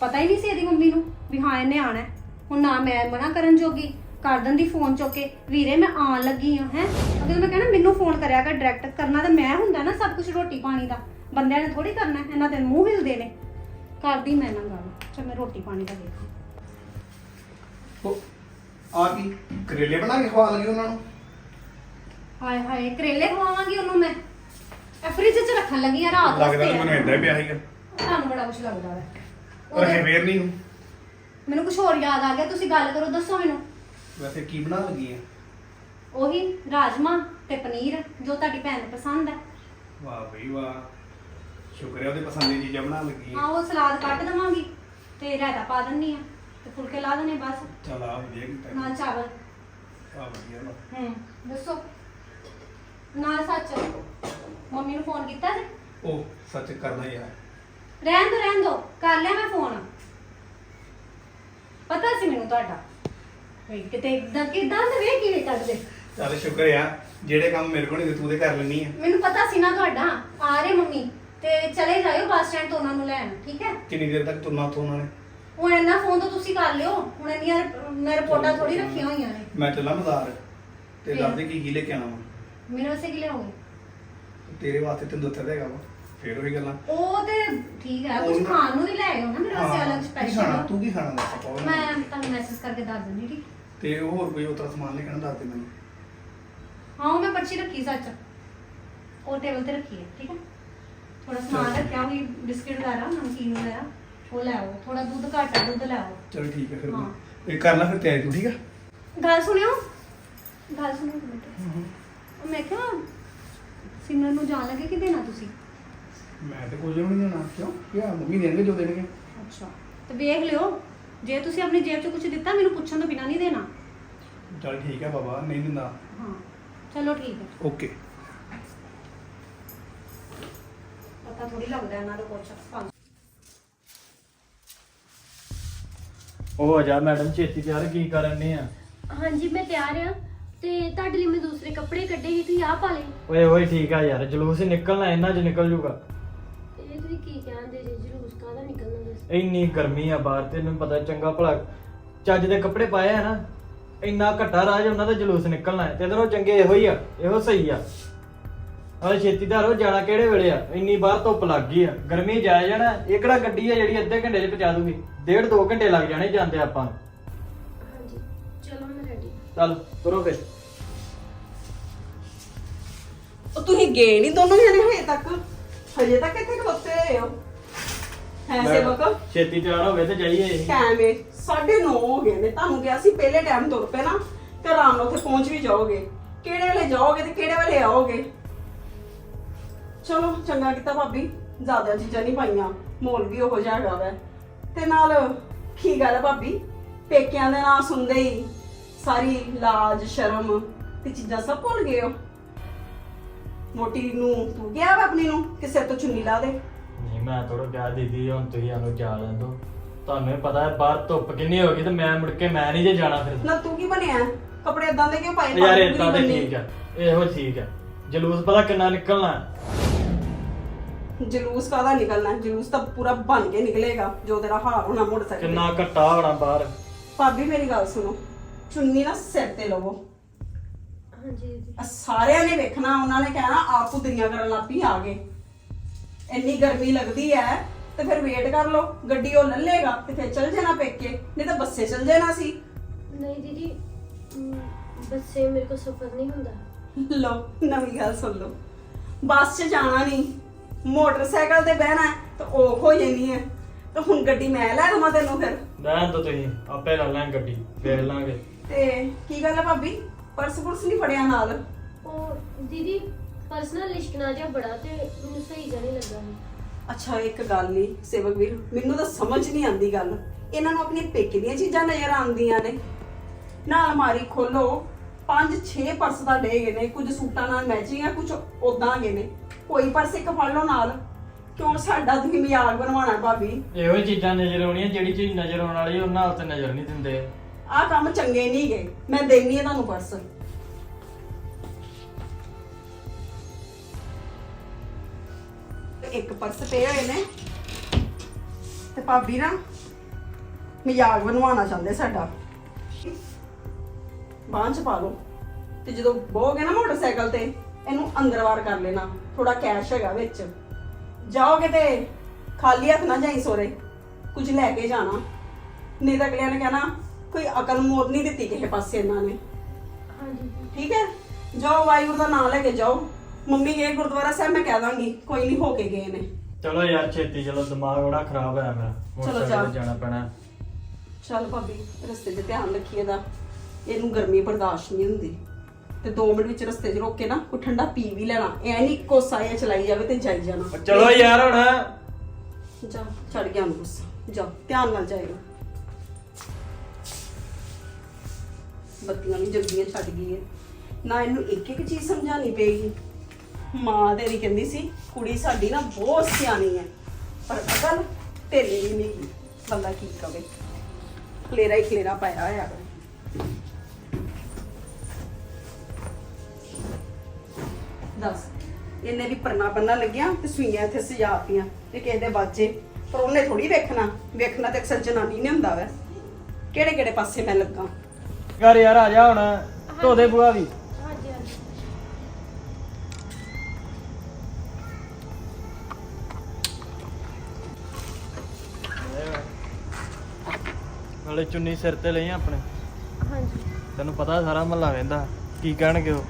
ਪਤਾ ਹੀ ਨਹੀਂ ਸੀ ਇਹਦੀ ਮੰਮੀ ਨੂੰ ਵੀ ਹਾਂ, ਇਹਨੇ ਆਣਾ ਹੈ। ਹੁਣ ਨਾ ਮੈਂ ਮਨਾ ਕਰਨ ਜੋਗੀ, ਕਰ ਦਿੰਦੀ ਫੋਨ ਚੁੱਕ ਕੇ, ਵੀਰੇ, ਮੈਂ ਆਉਣ ਲੱਗੀ ਹਾਂ, ਹੈ? ਅਗਰ ਮੈਂ ਕਹਿਣਾ, ਮੈਨੂੰ ਫੋਨ ਕਰਿਆ ਕਰ ਡਾਇਰੈਕਟ ਕਰਨਾ ਤਾਂ ਮੈਂ ਹੁੰਦਾ ਨਾ ਸਭ ਕੁਝ ਰੋਟੀ ਪਾਣੀ ਦਾ। ਬੰਦਿਆਂ ਨੇ ਥੋੜੀ ਕਰਨਾ ਇਹਨਾਂ ਦੇ ਮੂੰਹ ਹਿਲਦੇ ਨੇ। ਕਰਦੀ ਮੈਂ ਨਾ ਗੱਲ ਚਲ ਮੈਂ ਰੋਟੀ ਪਾਣੀ ਦਾ ਦੇਖਾਂ। ਉਹ ਆ ਕੀ ਕਰੇਲੇ ਬਣਾ ਕੇ ਖਵਾ ਲਗੀ ਉਹਨਾਂ ਨੂੰ? ਹਾਏ ਹਾਏ ਕਰੇਲੇ ਖਵਾਵਾਂਗੀ ਉਹਨੂੰ ਮੈਂ। ਇਹ ਫ੍ਰਿਜ 'ਚ ਰੱਖਣ ਲੱਗੀ ਆ ਰਾਤ ਲੱਗਦਾ ਵਾਸਤੇ। ਤਾਂ ਮੈਨੂੰ ਏਦਾਂ ਹੀ ਪਿਆ ਸੀਗਾ। ਤੁਹਾਨੂੰ ਬੜਾ ਕੁਝ ਲੱਗਦਾ ਹੈ ਰੱਖੇ ਫੇਰ ਨਹੀਂ ਮੈਨੂੰ ਕੁਝ ਹੋਰ ਯਾਦ ਆ ਗਿਆ ਤੁਸੀਂ ਗੱਲ ਕਰੋ ਦੱਸੋ ਮੈਨੂੰ। ਵੈਸੇ ਕੀ ਬਣਾ ਲੱਗੀ ਆ? ਉਹੀ ਰਾਜਮਾ ਤੇ ਪਨੀਰ ਜੋ ਤੁਹਾਡੀ ਭੈਣ ਨੂੰ ਪਸੰਦ ਹੈ ਵਾਹ ਬਈ ਵਾਹ। ਸ਼ੁਕਰ ਹੈ ਉਹਦੇ ਪਸੰਦ ਦੀ ਚੀਜ਼ਾਂ ਬਣਾ ਲੱਗੀ ਹਾਂ। ਉਹ ਸਲਾਦ ਕੱਟ ਦਵਾਂਗੀ ਤੇ ਰਾਇਤਾ ਪਾ ਦਿੰਨੀ ਆ ਤੇ ਫੁਲਕੇ ਲਾ ਦਨੇ ਬਸ। ਚਲ ਆ ਵਧੀਆ ਕੀਤਾ ਨਾਲ ਚਾਵਲ। ਆ ਵਧੀਆ ਵਾ। ਹੂੰ ਦੱਸੋ। ਨਾਲ ਸੱਚ ਮੰਮੀ ਨੂੰ ਫੋਨ ਕੀਤਾ ਸੀ? ਉਹ ਸੱਚ ਕਰਨਾ ਯਾਰ ਰਹਿਣ ਦੋ ਰਹਿਣ ਦੋ ਕਰ ਲਿਆ ਮੈਂ ਫੋਨ। ਪਤਾ ਸੀ ਮੈਨੂੰ ਤੁਹਾਡਾ। ਵੀ ਕਿਤੇ ਇਦਾਂ ਕਿਦਾਂ ਦੇ ਵੇ ਕਿਵੇਂ ਕੱਢਦੇ। ਚੱਲ ਸ਼ੁਕਰ ਆ ਜਿਹੜੇ ਕੰਮ ਮੇਰੇ ਕੋਲ ਨਹੀਂ ਤੂੰ ਤੇ ਕਰ ਲੈਣੀ ਆ। ਮੈਨੂੰ ਪਤਾ ਸੀ ਨਾ ਤੁਹਾਡਾ। ਆ ਰਹੇ ਮੰਮੀ। ਤੇ ਚਲੇ ਜਾਇਓ ਬੱਸ ਸਟੈਂਡ ਤੋਂ ਉਹਨਾਂ ਨੂੰ ਲੈਣ ਠੀਕ ਹੈ? ਕਿੰਨੀ ਦੇਰ ਤੱਕ ਤੁਰਨਾ ਉੱਥੋਂ ਉਹਨਾਂ ਨੇ? ਹੁਣ ਇੰਨਾ ਫੋਨ ਤਾਂ ਤੁਸੀਂ ਕਰ ਲਿਓ ਹੁਣ ਇੰਨੀਆਂ ਰਿਪ- ਮੈਂ ਰਿਪੋਰਟਾਂ ਥੋੜੀ ਰੱਖੀਆਂ ਹੋਈਆਂ ਨੇ। ਮੈਂ ਚੱਲਾਂ ਬਾਜ਼ਾਰ ਤੇ ਫਿਰ? ਦੱਸ ਦੇ ਕੀ ਕੀ ਲੈ ਕੇ ਆਣਾ ਵਾ। ਮੇਰੇ ਵਾਸਤੇ ਕੀ ਲਿਆਓਗੇ ਤੇਰੇ ਵਾਸਤੇ ਤੈਨੂੰ ਦੱਸਿਆ ਦੇਗਾ ਵਾ ਫੇਰ ਉਹੀ ਗੱਲਾਂ। ਉਹ ਤੇ ਠੀਕ ਹੈ ਕੁਝ ਉਹ ਨਾ- ਖਾਣ ਨੂੰ ਵੀ ਲੈ ਆਇਓ ਨਾ ਮੇਰੇ ਵਾਸਤੇ ਹਾਂ, ਅਲੱਗ ਕੀ ਖਾਣਾ? ਸਪੈਸ਼ਲ ਤੂੰ ਕੀ ਖਾਣਾ ਦੱਸ ਆਪਾਂ ਉਹ ਮੈਂ ਤੁਹਾਨੂੰ ਮੈਸੇਜ ਕਰਕੇ ਦੱਸ ਦਿੰਦੀ ਠੀਕ ਤੇ ਹੋਰ ਕੋਈ ਉਤਰਾ ਸਮਾਨ ਲੈ ਕੇ ਨਾ ਦੱਸ ਦੇ ਮੈਨੂੰ। ਹਾਂ ਉਹ ਮੈਂ ਪਰਚੀ ਰੱਖੀ ਸੱਚ। ਉਹ ਟੇਬਲ ਤੇ ਰੱਖੀ ਹੈ ਠੀਕ ਹੈ? ਥੋੜਾ ਸਮਾਨ। ਰੱਖਿਆ ਹੋਈ ਬਿਸਕਿਟ ਵਗੈਰਾ ਨਮਕੀਨ ਵਗੈਰਾ ਉਹ ਲੈ ਆਓ ਥੋੜਾ ਦੁੱਧ ਘੱਟ ਦੁੱਧ ਲੈ ਆਓ। ਚਲ ਠੀਕ ਹੈ ਫਿਰ। ਇਹ ਕਰ ਲੈ ਫਿਰ ਤਿਆਰੀ ਤੂੰ ਠੀਕ ਆ? ਗੱਲ ਸੁਣਿਓ? ਗੱਲ ਸੁਣਿਓ ਇੱਕ ਮਿੰਟ। ਉਹ ਮੈਂ ਕਿਹਾ ਸਿਮਰਨ ਨੂੰ ਜਾਣ ਲੱਗੇ ਕਿ ਦੇਣਾ ਤੁਸੀਂ? ਮੈਂ ਤੇ ਕੁਝ ਵੀ ਨਹੀਂ ਦੇਣਾ ਕਿਉਂ? ਕਿਹਾ ਮੰਮੀ ਦੇਣਗੇ ਜੋ ਦੇਣਗੇ? ਅੱਛਾ ਤੇ ਵੇਖ ਲਿਓ ਜੇ ਤੁਸੀਂ ਆਪਣੀ ਜੇਬ 'ਚ ਕੁਝ ਦਿੱਤਾ ਮੈਨੂੰ ਪੁੱਛਣ ਤੋਂ ਬਿਨਾਂ ਨਹੀਂ ਦੇਣਾ। ਚਲ ਠੀਕ ਹੈ ਬਾਬਾ ਨਹੀਂ ਦਿੰਦਾ। ਹਾਂ ਚਲੋ ਠੀਕ ਹੈ ਓਕੇ। ਪਤਾ ਥੋੜੀ ਲੱਗਦਾ ਇਹਨਾਂ ਦਾ ਕੁਛ। ਪੰਜ ਉਹ ਜਾ ਮੈਡਮ ਛੇਤੀ ਤਿਆਰ ਕੀ ਕਰਨ ਨੇ ਆ? ਹਾਂਜੀ ਮੈਂ ਤਿਆਰ ਆ। ਤੇ ਤੁਹਾਡੇ ਲਈ ਮੈਂ ਦੂਸਰੇ ਕੱਪੜੇ ਕੱਢੇ ਸੀ ਤੁਸੀਂ ਆਹ ਪਾ ਲਏ। ਓਏ ਓਏ ਠੀਕ ਆ ਯਾਰ ਜਲੂਸ ਹੀ ਨਿਕਲਣਾ ਇਹਨਾਂ 'ਚ ਨਿਕਲ ਜੂਗਾ। ਇਹ ਤੁਸੀਂ ਕੀ ਕਹਿੰਦੇ ਜੀ ਜਲੂਸ ਕਾਹਦਾ ਨਿਕਲਣਾ ਦੱਸ? ਇੰਨੀ ਗਰਮੀ ਆ ਬਾਹਰ ਤੈਨੂੰ ਪਤਾ ਚੰਗਾ ਭਲਾ ਚੱਜ ਦੇ ਕੱਪੜੇ ਪਾਏ ਆ ਨਾ ਇੰਨਾ ਘੱਟਾ ਰਾਜ ਉਹਨਾਂ ਦਾ ਜਲੂਸ ਨਿਕਲਣਾ ਹੈ। ਤੇ ਇਧਰੋਂ ਚੰਗੇ ਇਹੋ ਹੀ ਆ ਇਹੋ ਸਹੀ ਆ। ਹਾਲੇ ਛੇਤੀ ਧਾਰੋ ਜਾਣਾ ਕਿਹੜੇ ਵੇਲੇ ਆ? ਇੰਨੀ ਬਾਹਰ ਧੁੱਪ ਲੱਗ ਗਈ ਆ। ਗਰਮੀ ਜਾਇਆ ਜਾਣਾ ਇਹ ਕਿਹੜਾ ਗੱਡੀ ਆ ਜਿਹੜੀ ਅੱਧੇ ਘੰਟੇ 'ਚ ਪਹੁੰਚਾ ਦੂਗੀ? ਡੇਢ ਦੋ ਘੰਟੇ ਲੱਗ ਜਾਣੇ ਜਾਂਦੇ ਆਪਾਂ ਨੂੰ। ਹਾਂਜੀ ਚਲੋ ਮੈਂ ਰੈਡੀ ਚੱਲ ਤੁਰੋ ਫਿਰ। ਉਹ ਤੁਸੀਂ ਗਏ ਨਹੀਂ ਦੋਨੋਂ ਜਣੇ ਹਜੇ ਤੱਕ? ਹਜੇ ਤੱਕ ਇੱਥੇ ਖਲੋਤੇ ਹੋਏ ਹੋ। ਹੈ ਸੇਵਕ। ਛੇਤੀ ਤਿਆਰ ਹੋਵੇ ਤੇ ਜਾਈਏ ਕੈਮੇ 9:30 ਹੋ ਗਏ ਨੇ। ਤੁਹਾਨੂੰ ਕਿਹਾ ਸੀ ਪਹਿਲੇ ਟਾਈਮ ਤੁਰ ਪਏ ਨਾ ਤੇ ਆਰਾਮ ਨਾਲ ਉੱਥੇ ਪਹੁੰਚ ਵੀ ਜਾਓਗੇ। ਕਿਹੜੇ ਵੇਲੇ ਜਾਓਗੇ ਤੇ ਕਿਹੜੇ ਵੇਲੇ ਆਓਗੇ? ਚਲੋ ਚੰਗਾ ਕੀਤਾ ਭਾਬੀ। ਜ਼ਿਆਦਾ ਚੀਜ਼ਾਂ ਨਹੀਂ ਪਾਈਆਂ। ਮੋਲ ਵੀ ਉਹੋ ਜਿਹਾ ਹੈਗਾ ਵੈ। ਤੇ ਨਾਲ ਕੀ ਗੱਲ ਹੈ ਭਾਬੀ? ਪੇਕਿਆਂ ਦੇ ਨਾਂ ਸੁਣਦੇ ਹੀ ਸਾਰੀ ਲਾਜ ਸ਼ਰਮ ਤੇ ਚੀਜ਼ਾਂ ਸਭ ਭੁੱਲ ਗਏ ਹੋ। ਮੋਟੀ ਨੂੰ ਤੂੰ ਗਿਆ ਵਾ ਆਪਣੀ ਨੂੰ ਕਿਸੇ ਤੋਂ ਚੁੰਨੀ ਲਾ ਦੇ? ਨਹੀਂ ਮੈਂ ਥੋੜਾ ਕਿਹਾ ਦੀਦੀ ਹੁਣ ਤੁਸੀਂ ਸਾਨੂੰ ਜਾ ਲੈਣ ਦਿਓ। ਤੁਹਾਨੂੰ ਵੀ ਪਤਾ ਹੈ ਬਾਹਰ ਧੁੱਪ ਕਿੰਨੀ ਹੋ ਗਈ ਤੇ ਮੈਂ ਮੁੜ ਕੇ ਮੈਂ ਨਹੀਂ ਜੇ ਜਾਣਾ ਫਿਰ। ਨਾ ਤੂੰ ਕੀ ਬਣਿਆ? ਕੱਪੜੇ ਇਦਾਂ ਦੇ ਕਿਉਂ ਪਾਏ? ਯਾਰ ਪਾਣੀ ਇਦਾਂ ਤੇ ਪੂਰੀ ਬੰਨੀ। ਠੀਕ ਹੈ ਇਹੋ ਠੀਕ ਹੈ ਜਲੂਸ ਪਤਾ ਕਿੰਨਾ ਨਿਕਲਣਾ ਹੈ? ਜਲੂਸ ਕਾਹਦਾ ਨਿਕਲਣਾ? ਜਲੂਸ ਤਾਂ ਪੂਰਾ ਬਣ ਕੇ ਨਿਕਲੇਗਾ ਜੋ ਤੇਰਾ ਹਾਲ ਹੋਣਾ ਮੋਟਰਸਾਈਕਲ ਤੇ। ਕਿੰਨਾ ਘੱਟਾ ਹੋਣਾ ਬਾਹਰ। ਭਾਬੀ ਮੇਰੀ ਗੱਲ ਸੁਣੋ। ਚੁੰਨੀ ਨਾ ਸਿਰ ਤੇ ਲਵੋ। ਹਾਂਜੀ ਦੀਦੀ ਆਹ ਸਾਰਿਆਂ ਨੇ ਵੇਖਣਾ ਉਹਨਾਂ ਨੇ ਕਹਿਣਾ ਆਪ ਉਦਰੀਆਂ ਕਰਨ ਲੱਪੀ ਆ ਗਏ ਇੰਨੀ ਗਰਮੀ ਲੱਗਦੀ ਹੈ ਤੇ ਫਿਰ ਵੇਟ ਕਰ ਲਓ ਗੱਡੀ ਉਹ ਲੱਲੇਗਾ ਤੇ ਫਿਰ ਚੱਲ ਜਾਣਾ ਪੇਕੇ ਨਹੀਂ ਤਾਂ ਬੱਸੇ ਚੱਲ ਜਾਣਾ ਸੀ। ਨਹੀਂ ਦੀਦੀ ਅਮ, ਬੱਸੇ ਮੇਰੇ ਕੋਲ ਸਫਰ ਨਹੀਂ ਹੁੰਦਾ। ਲੋ ਨਵੀਂ ਗੱਲ ਸੁਣ ਲਓ। ਬੱਸ 'ਚ ਜਾਣਾ ਨਹੀਂ। ਮੋਟਰਸਾਈਕਲ ਤੇ ਬਹਿਣਾ ਤਾਂ ਔਖ ਹੋ ਜਾਣੀ ਹੈ। ਤੇ ਹੁਣ ਗੱਡੀ ਮੈਂ ਲੈ ਦਵਾਂ ਤੈਨੂੰ ਫਿਰ। ਰਹਿਣ ਦੋ ਤੁਸੀਂ ਆਪੇ ਲੈ ਲਾਂ ਗੱਡੀ ਵੇਖ ਲਾਂਗੇ। ਤੇ ਕੀ ਗੱਲ ਹੈ ਭਾਬੀ? ਪਰਸ ਪੁਰਸ ਨਹੀਂ ਫੜਿਆ ਨਾਲ? ਉਹ ਦੀਦੀ ਪਰਸਨਲ ਲਿਸ਼ਕਣਾ ਜਿਹਾ ਬੜਾ ਤੇ ਮੈਨੂੰ ਸਹੀ ਜਿਹਾ ਨਹੀਂ ਲੱਗਾ ਅੱਛਾ ਇੱਕ ਗੱਲ ਨਹੀਂ ਸੇਵਕ ਵੀਰ ਮੈਨੂੰ ਤਾਂ ਸਮਝ ਨਹੀਂ ਆਉਂਦੀ ਗੱਲ। ਇਹਨਾਂ ਨੂੰ ਆਪਣੀਆਂ ਪੇਕੇ ਦੀਆਂ ਚੀਜ਼ਾਂ ਨਜ਼ਰ ਆਉਂਦੀਆਂ ਨੇ। ਨਾ ਅਲਮਾਰੀ ਖੋਲੋ ਪੰਜ ਛੇ ਪਰਸ ਤਾਂ ਡੇ ਗਏ ਨੇ ਕੁਝ ਸੂਟਾਂ ਨਾਲ ਮੈਚਿੰਗ ਆ ਕੁਝ ਉਦਾਂ ਗਏ ਨੇ। ਕੋਈ ਪਰਸ ਇੱਕ ਫੜ ਲਓ ਨਾਲ। ਕਿਉਂ ਸਾਡਾ ਤੁਸੀਂ ਮਜ਼ਾਕ ਬਣਵਾਉਣਾ ਭਾਬੀ? ਇਹੋ ਹੀ ਚੀਜ਼ਾਂ ਨਜ਼ਰ ਆਉਣੀਆਂ ਜਿਹੜੀ ਚੀਜ਼ ਨਜ਼ਰ ਆਉਣ ਵਾਲੀ ਉਹਨਾਂ ਉੱਤੇ ਨਜ਼ਰ ਨਹੀਂ ਦਿੰਦੇ। ਆਹ ਕੰਮ ਚੰਗੇ ਨਹੀਂ ਗਏ। ਮੈਂ ਦੇਣੀ ਹੈ ਤੁਹਾਨੂੰ ਪਰਸ। ਇੱਕ ਪਰਸ ਪਏ ਹੋਏ ਨੇ। ਤੇ ਭਾਬੀ ਨਾ ਮਜ਼ਾਕ ਬਣਵਾਉਣਾ ਚਾਹੁੰਦੇ ਸਾਡਾ। ਬਾਂਹ ਚ ਪਾ ਲਓ। ਤੇ ਜਦੋਂ ਬਹੋਗੇ ਨਾ ਮੋਟਰਸਾਈਕਲ ਤੇ ਇਹਨੂੰ ਅੰਦਰ ਵਾਰ ਕਰ ਲੈਣਾ। ਥੋੜਾ ਕੈਸ਼ ਹੈਗਾ ਵਿੱਚ। ਜਾਓਗੇ ਤੇ ਖਾਲੀ ਹੱਥ ਨਾ ਜਾਈ ਸੋਰੇ ਕੁਝ ਲੈ ਕੇ ਜਾਣਾ। ਨਹੀਂ ਤਾਂ ਅਗਲਿਆਂ ਨੇ ਕਹਿਣਾ ਕੋਈ ਅਕਲ ਮੋਤ ਨਹੀਂ ਦਿੱਤੀ ਕਿਸੇ ਪਾਸੇ ਇਹਨਾਂ ਨੇ। ਹਾਂਜੀ। ਠੀਕ ਹੈ? ਜਾਓ ਵਾਹਿਗੁਰੂ ਦਾ ਨਾਮ ਲੈ ਕੇ ਜਾਓ। ਮੰਮੀ ਗਏ ਗੁਰਦੁਆਰਾ ਸਾਹਿਬ ਮੈਂ ਕਹਿ ਦਾਂਗੀ ਕੋਈ ਨਹੀਂ ਹੋ ਕੇ ਗਏ ਨੇ। ਚਲੋ ਯਾਰ ਛੇਤੀ ਚਲੋ ਦਿਮਾਗ ਬੜਾ ਖਰਾਬ ਹੋਇਆ ਮੇਰਾ। ਮੋਟਰਸਾਈਕਲ। ਤੇ ਜਾਣਾ ਪੈਣਾ। ਚੱਲ ਭਾਬੀ ਰਸਤੇ 'ਚ ਧਿਆਨ ਰੱਖੀਏ ਦਾ ਇਹਨੂੰ ਗਰਮੀ ਬਰਦਾਸ਼ਤ ਨਹੀਂ ਹੁੰਦੀ। ਤੇ 2 ਮਿੰਟ ਵਿੱਚ ਰਸਤੇ 'ਚ ਰੋਕ ਕੇ ਨਾ ਕੋਈ ਠੰਡਾ ਪੀ ਵੀ ਲੈਣਾ। ਐ ਨਹੀਂ ਕੋਸਾ ਜਿਹਾ ਚਲਾਈ ਜਾਵੇ ਤੇ ਜਾਈ ਜਾਣਾ। ਚਲੋ ਯਾਰ ਹੁਣ। ਜਾ ਚੜ ਗਿਆ ਨੂੰ ਗੁੱਸਾ ਜਾ ਧਿਆਨ ਨਾਲ ਜਾਏਗਾ। ਬੱਤੀਆਂ ਵੀ ਜਲਦੀਆਂ ਛੱਡ ਗਈ ਹੈ ਨਾ ਇਹਨੂੰ ਇੱਕ ਇੱਕ ਚੀਜ਼ ਸਮਝਾਣੀ ਪਏਗੀ। ਮਾਂ ਤੇਰੀ ਕਹਿੰਦੀ ਸੀ ਕੁੜੀ ਸਾਡੀ ਨਾ ਬਹੁਤ ਸਿਆਣੀ ਹੈ। ਪਰ ਅਕਲ ਤੇਰੀ ਵੀ ਨਹੀਂ। ਬੰਦਾ ਕੀ ਕਵੇ। ਖਲੇਰਾ ਹੀ ਖਲੇਰਾ ਪਾਇਆ ਹੋਇਆ। ਵਾ। ਦੱਸ। ਇਹਨੇ ਵੀ ਪਰਨਾ ਬੰਨਾ ਲੱਗਿਆ ਤੇ ਸੂਈਆਂ ਇੱਥੇ ਸਜਾਤੀਆਂ ਤੇ ਕਿਸੇ ਦੇ ਬਾਜੇ ਪਰ ਉਹਨੇ ਥੋੜੀ ਵੇਖਣਾ। ਵੇਖਣਾ ਤੇ ਅਕਸਰ ਜਨਾਨੀ ਨੇ ਹੁੰਦਾ ਵੈ। ਕਿਹੜੇ ਕਿਹੜੇ ਪਾਸੇ ਮੈਂ ਲੱਗਾ। ਘਰ ਯਾਰ ਆ ਜਾ ਹੁਣ। ਧੋ ਦੇ ਬੁਆ ਵੀ। ਹਾਂਜੀ ਹਾਂਜੀ। ਨਾਲੇ ਚੁੰਨੀ ਸਿਰ ਤੇ ਲਈ ਆਪਣੇ। ਹਾਂਜੀ। ਤੈਨੂੰ ਪਤਾ ਸਾਰਾ ਮਹੱਲਾ ਵੇਂਦਾ। ਕੀ ਕਹਿਣਗੇ ਉਹ?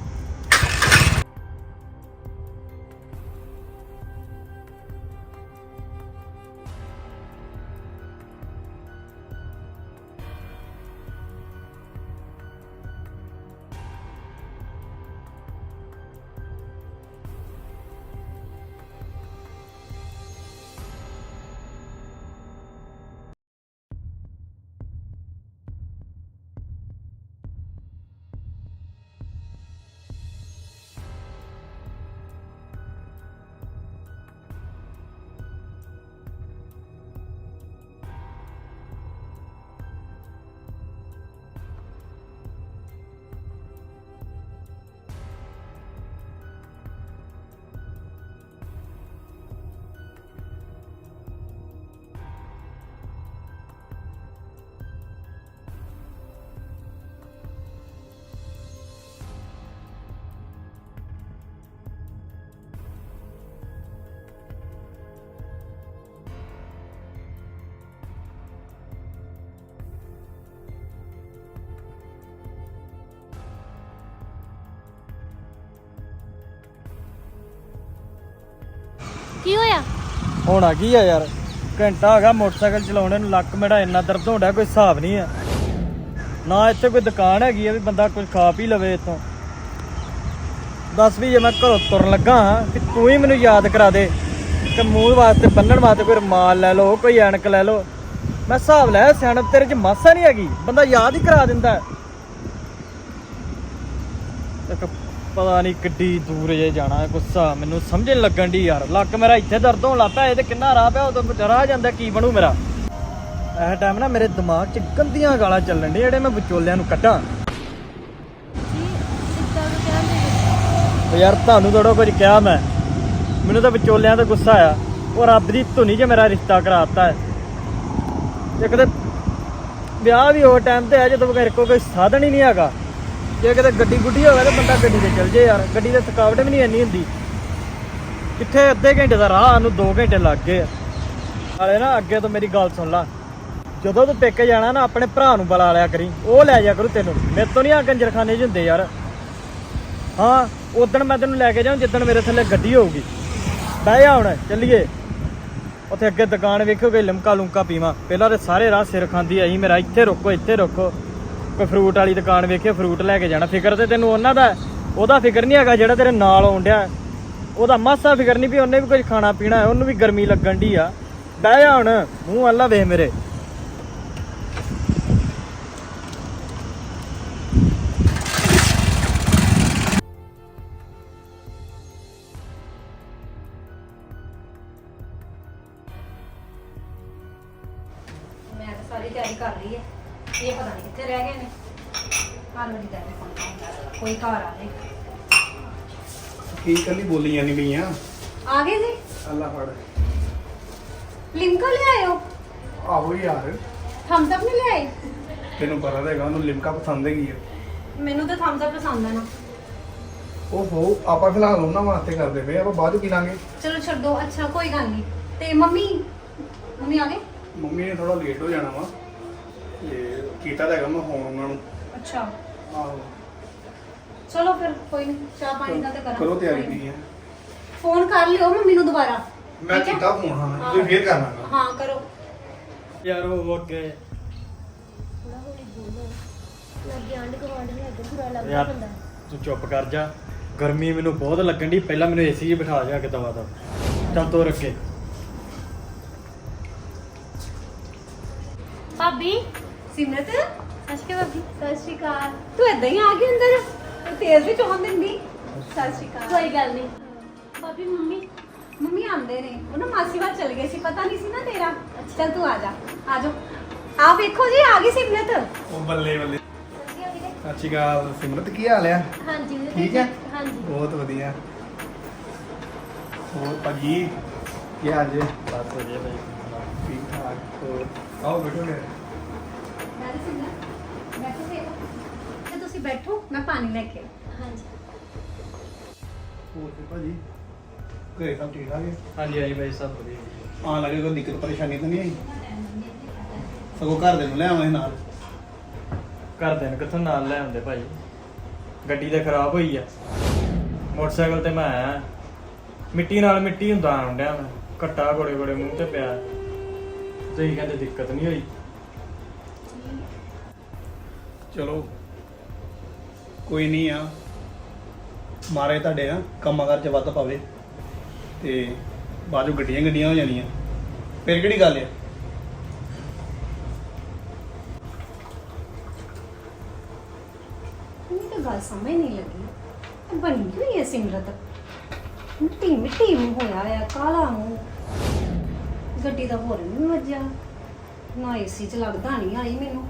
ਹੋਣਾ ਕੀ ਆ ਯਾਰ? ਘੰਟਾ ਹੈਗਾ ਮੋਟਰਸਾਈਕਲ ਚਲਾਉਣੇ ਨੂੰ, ਲੱਕ ਮੇਰਾ ਇੰਨਾ ਦਰਦ ਹੁੰਦਾ ਕੋਈ ਹਿਸਾਬ ਨਹੀਂ ਆ। ਨਾ ਇੱਥੇ ਕੋਈ ਦੁਕਾਨ ਹੈਗੀ ਆ ਵੀ ਬੰਦਾ ਕੁਝ ਖਾ ਪੀ ਲਵੇ ਇੱਥੋਂ। ਦੱਸ ਵੀ ਜੇ ਮੈਂ ਘਰੋਂ ਤੁਰਨ ਲੱਗਾ ਹਾਂ ਕਿ ਤੂੰ ਹੀ ਮੈਨੂੰ ਯਾਦ ਕਰਾ ਦੇ ਕਿ ਮੂੰਹ ਵਾਸਤੇ, ਬੰਨਣ ਵਾਸਤੇ ਕੋਈ ਰੁਮਾਲ ਲੈ ਲਓ, ਕੋਈ ਐਨਕ ਲੈ ਲਓ। ਮੈਂ ਹਿਸਾਬ ਲਾਇਆ, ਸਿਆਣਪ ਤੇਰੇ 'ਚ ਮਾਸਾ ਨਹੀਂ ਹੈਗੀ, ਬੰਦਾ ਯਾਦ ਹੀ ਕਰਾ ਦਿੰਦਾ। ਇੱਕ ਪਤਾ ਨਹੀਂ ਕਿੱਡੀ ਦੂਰ ਜੇ ਜਾਣਾ, ਗੁੱਸਾ ਮੈਨੂੰ ਸਮਝ ਨਹੀਂ ਲੱਗਣ ਦੀ ਯਾਰ। ਲੱਕ ਮੇਰਾ ਇੱਥੇ ਦਰਦ ਹੋਣ ਲੱਗ ਪਿਆ, ਇਹ ਤੇ ਕਿੰਨਾ ਰਾਹ ਪਿਆ, ਉਦੋਂ ਰਾਹ ਜਾਂਦਾ, ਕੀ ਬਣੂ ਮੇਰਾ? ਇਹ ਟਾਈਮ ਨਾ ਮੇਰੇ ਦਿਮਾਗ 'ਚ ਗੰਦੀਆਂ ਗਾਲਾਂ ਚੱਲਣ ਡੀ ਜਿਹੜੇ ਮੈਂ ਵਿਚੋਲਿਆਂ ਨੂੰ ਕੱਢਾਂ। ਯਾਰ ਤੁਹਾਨੂੰ ਥੋੜਾ ਕੁਝ ਕਿਹਾ ਮੈਂ। ਮੈਨੂੰ ਤਾਂ ਵਿਚੋਲਿਆਂ ਦਾ ਗੁੱਸਾ ਆਇਆ। ਉਹ ਰੱਬ ਦੀ ਧੁਨੀ 'ਚ ਮੇਰਾ ਰਿਸ਼ਤਾ ਕਰਾਤਾ ਹੈ। ਇੱਕ ਤੇ ਵਿਆਹ ਵੀ ਉਹ ਟਾਈਮ ਤੇ ਹੈ, ਜਦੋਂ ਮੇਰੇ ਕੋਲ ਕੋਈ ਸਾਧਨ ਹੀ ਨਹੀਂ ਹੈਗਾ। ਜੇ ਕਿਤੇ ਗੱਡੀ ਗੁੱਡੀ ਹੋਵੇ ਤਾਂ ਬੰਦਾ ਗੱਡੀ ਤੇ ਚੱਲ ਜੇ ਯਾਰ। ਗੱਡੀ ਦੇ ਥਕਾਵਟ ਵੀ ਨਹੀਂ ਇੰਨੀ ਹੁੰਦੀ। ਕਿੱਥੇ ਅੱਧੇ ਘੰਟੇ ਦਾ ਰਾਹ ਨੂੰ 2 ਘੰਟੇ ਲੱਗ ਗਏ। ਆ। ਨਾਲੇ ਨਾ ਅੱਗੇ ਤੋਂ ਮੇਰੀ ਗੱਲ ਸੁਣ ਲਾ। ਜਦੋਂ ਤੂੰ ਪੇਕੇ ਜਾਣਾ ਨਾ, ਆਪਣੇ ਭਰਾ ਨੂੰ ਬੁਲਾ ਲਿਆ ਕਰੀ। ਉਹ ਲੈ ਜਾ ਕਰੂ ਤੈਨੂੰ। ਮੇਰੇ ਤੋਂ ਨਹੀਂ ਆ ਗੰਜਰਖਾਨੇ 'ਚ ਹੁੰਦੇ ਯਾਰ। ਹਾਂ ਉਦੋਂ ਮੈਂ ਤੈਨੂੰ ਲੈ ਕੇ ਜਾਉਂ ਜਿੱਦਣ ਮੇਰੇ ਥੱਲੇ ਗੱਡੀ ਹੋਊਗੀ। ਬਹਿ ਜਾ ਹੁਣ, ਚੱਲੀਏ। ਉੱਥੇ ਅੱਗੇ ਦੁਕਾਨ ਵੇਖੋ ਕੋਈ ਲਿਮਕਾ ਲੁਮਕਾ ਪੀਵਾਂ। ਪਹਿਲਾਂ ਤੇ ਸਾਰੇ ਰਾਹ ਸਿਰ ਖਾਂਦੀ ਆਈ ਮੇਰਾ। ਇੱਥੇ ਰੁਕੋ ਇੱਥੇ ਰੁਕੋ। ਕੋਈ ਫਰੂਟ ਵਾਲੀ ਦੁਕਾਨ ਵੇਖੇ ਫਰੂਟ ਲੈ ਕੇ ਜਾਣਾ। ਫਿਕਰ ਤੇ ਤੈਨੂੰ ਉਹਨਾਂ ਦਾ ਉਹਦਾ ਫਿਕਰ ਨਹੀਂ ਹੈਗਾ ਜਿਹੜਾ ਤੇਰੇ ਨਾਲ ਆਉਣ ਡਿਆ। ਉਹਦਾ ਮਾਸਾ ਫਿਕਰ ਨਹੀਂ ਵੀ ਉਹਨੇ ਵੀ ਕੁਝ ਖਾਣਾ ਪੀਣਾ ਹੈ, ਉਹਨੂੰ ਵੀ ਗਰਮੀ ਲੱਗਣ ਦੀ ਆ। ਬਹਿ ਜਾ ਹੁਣ, ਮੂੰਹ ਅੱਲਾ ਵੇਖ ਮੇਰੇ। ਕੀ ਕੱਲੀ ਬੋਲੀ ਜਾਂਦੀ ਪਈਆਂ ਆ ਗਏ ਜੀ? ਅੱਲਾ ਫੜ। ਲਿਮਕਾ ਲਿਆਇਓ ਆਹੋ ਯਾਰ। ਥਮਸ ਅਪ ਨਹੀਂ ਲਿਆਏ ਤੈਨੂੰ ਪਤਾ ਤਾਂ ਹੈਗਾ ਉਹਨੂੰ ਲਿਮਕਾ ਪਸੰਦ ਹੈਗੀ ਆ। ਮੈਨੂੰ ਤਾਂ ਥਮਸ ਅਪ ਪਸੰਦ ਹੈ ਨਾ। ਓਹੋ ਆਪਾਂ ਫਿਲਹਾਲ ਉਹਨਾਂ ਵਾਸਤੇ ਕਰਦੇ ਪਏ ਆਪਾਂ ਬਾਅਦ ਚ ਪੀ ਲਾਂਗੇ। ਚਲੋ ਛੱਡੋ ਅੱਛਾ ਕੋਈ ਗੱਲ ਨਹੀਂ। ਤੇ ਮੰਮੀ ਮੰਮੀ ਆ ਗਏ? ਮੰਮੀ ਨੇ ਥੋੜਾ ਲੇਟ ਹੋ ਜਾਣਾ ਵਾ। ਤੇ ਕੀਤਾ ਤਾਂ ਹੈਗਾ ਮੈਂ ਫੋਨ ਉਹਨਾਂ ਨੂੰ। ਅੱਛਾ। ਆਹੋ। ਚਲੋ ਫਿਰ ਕੋਈ ਨਹੀਂ ਚਾਹ ਪਾਣੀ ਦਾ ਤੇ ਕਰਾਂ। ਕਰੋ ਤਿਆਰੀ ਦੀ ਹੈ ਫੋਨ ਕਰ ਲਿਓ ਮੰਮੀ ਨੂੰ ਦੁਬਾਰਾ ਮੈਂ ਠੀਕ ਹੈ? ਕੀਤਾ ਫੋਨ ਹਾਂ ਤੁਸੀਂ ਫੇਰ ਕਰਨਾ ਗਾ। ਹਾਂ ਕਰੋ। ਯਾਰ ਉਹ ਅੱਗੇ। ਥੋੜਾ ਹੌਲੀ ਬੋਲੋ ਲੱਗੇ ਆਂਡ ਗਵਾਂਡ ਨੇ ਅੱਗੇ ਬੁਰਾ ਲੱਗਦਾ ਯਾਰ ਬੰਦਾ ਤੂੰ ਚੁੱਪ ਕਰ ਜਾ। ਗਰਮੀ ਮੈਨੂੰ ਬਹੁਤ ਲੱਗਣ ਦੀ ਪਹਿਲਾਂ ਮੈਨੂੰ ਏਸੀ 'ਚ ਬਿਠਾ ਜਾ ਕੇ ਦਵਾ ਦਾ। ਚੱਲ ਤੋਰ ਅੱਗੇ। ਭਾਬੀ? ਸਿਮਰਤ? ਅਸ਼ਕੇ ਭਾਬੀ ਸਤਿ ਸ਼੍ਰੀ ਅਕਾਲ। ਤੂੰ ਏਦਾਂ ਹੀ ਆ ਗਈ ਅੰਦਰ ਤੇਜ਼ ਵੀ ਚੋਣ ਦਿੰਦੀ ਸਤਿ ਸ਼੍ਰੀ ਅਕਾਲ। ਕੋਈ ਗੱਲ ਨਹੀਂ। ਭਾਬੀ ਮੰਮੀ ਮੰਮੀ ਆਂਦੇ ਨੇ। ਉਹ ਨਾ ਮਾਸੀ ਬਾਤ ਚਲ ਗਏ ਸੀ। ਪਤਾ ਨਹੀਂ ਸੀ ਨਾ ਤੇਰਾ। ਚੱਲ ਤੂੰ ਆ ਜਾ। ਆ ਜਾ ਆ ਵੇਖੋ ਜੀ ਆ ਗਈ ਸਿਮਰਤ। ਉਹ ਬੱਲੇ ਬੱਲੇ। ਸਤਿ ਸ਼੍ਰੀ ਅਕਾਲ। ਸਿਮਰਤ ਕੀ ਹਾਲ ਆ? ਹਾਂਜੀ ਵੀਰੇ ਠੀਕ ਹੈ? ਹਾਂਜੀ। ਬਹੁਤ ਵਧੀਆ। ਹੋਰ ਭਾਜੀ ਕੀ ਹਾਲ ਜੇ? ਬਸ ਵਧੀਆ ਭਾਈ ਠੀਕ ਠਾਕ। ਹੋਰ? ਆਓ ਬੈਠੋ ਮੇਰੇ ਮੈਂ ਤਾਂ ਸਿਮਰਤ ਬੈਠੋ ਫੇਰ ਤੇ ਤੁਸੀਂ ਬੈਠੋ ਮੈਂ ਪਾਣੀ ਲੈ ਕੇ। ਹਾਂਜੀ। ਹੋਰ ਤੇ ਭਾਜੀ ਘਰੇ ਸਭ ਠੀਕ ਠਾਕ ਹੈ? ਹਾਂਜੀ ਹਾਂਜੀ ਭਾਈ ਸਭ ਵਧੀਆ। ਆਣ ਲੱਗੇ ਕੋਈ ਦਿੱਕਤ ਪਰੇਸ਼ਾਨੀ ਤਾਂ ਨਹੀਂ ਆਈ? ਸਗੋਂ ਘਰ ਦੇ ਨੂੰ ਲੈ ਆਵਾਂ ਨਾਲ। ਘਰਦਿਆਂ ਨੂੰ ਕਿੱਥੋਂ ਨਾਲ ਲੈ ਆਉਂਦੇ ਭਾਈ? ਗੱਡੀ ਤਾਂ ਖਰਾਬ ਹੋਈ ਆ। ਮੋਟਰਸਾਈਕਲ ਤੇ ਮੈਂ ਆਇਆ। ਮਿੱਟੀ ਨਾਲ ਮਿੱਟੀ ਹੁੰਦਾ ਆਉਂਦਿਆ ਮੈਂ। ਘੱਟਾ ਗੋੜੇ ਗੋੜੇ ਮੂੰਹ ਤੇ ਪਿਆ। ਤੁਸੀਂ ਕਹਿੰਦੇ ਦਿੱਕਤ ਨਹੀਂ ਹੋਈ। ਚਲੋ ਕੋਈ ਨਹੀਂ ਆ। ਮਾਰੇ ਤੁਹਾਡੇ ਆ, ਕੰਮਾਂ ਕਰ ਚ ਵੱਧ ਪਾਵੇ ਤੇ ਬਾਜੂ ਗੱਡੀਆਂ ਗੱਡੀਆਂ ਹੋ ਜਾਣੀਆਂ। ਫਿਰ ਕਿਹੜੀ ਗੱਲ ਆ? ਮੈਨੂੰ ਤਾਂ ਗੱਲ ਸਮਝ ਨਹੀਂ ਲੱਗੀ। ਇਹ ਬਣੀ ਹੋਈ ਹੈ ਸਿਮਰਤ? ਮਿੱਟੀ ਮਿੱਟੀ ਮੂੰਹ ਹੋਇਆ ਆ, ਕਾਲਾ ਮੂੰਹ। ਗੱਡੀ ਦਾ ਹੋਰ ਨਹੀਂ ਵੱਜਿਆ। ਨਾ ਏਸੀ ਚ ਲੱਗਦਾ, ਨਹੀਂ ਆਈ ਮੈਨੂੰ।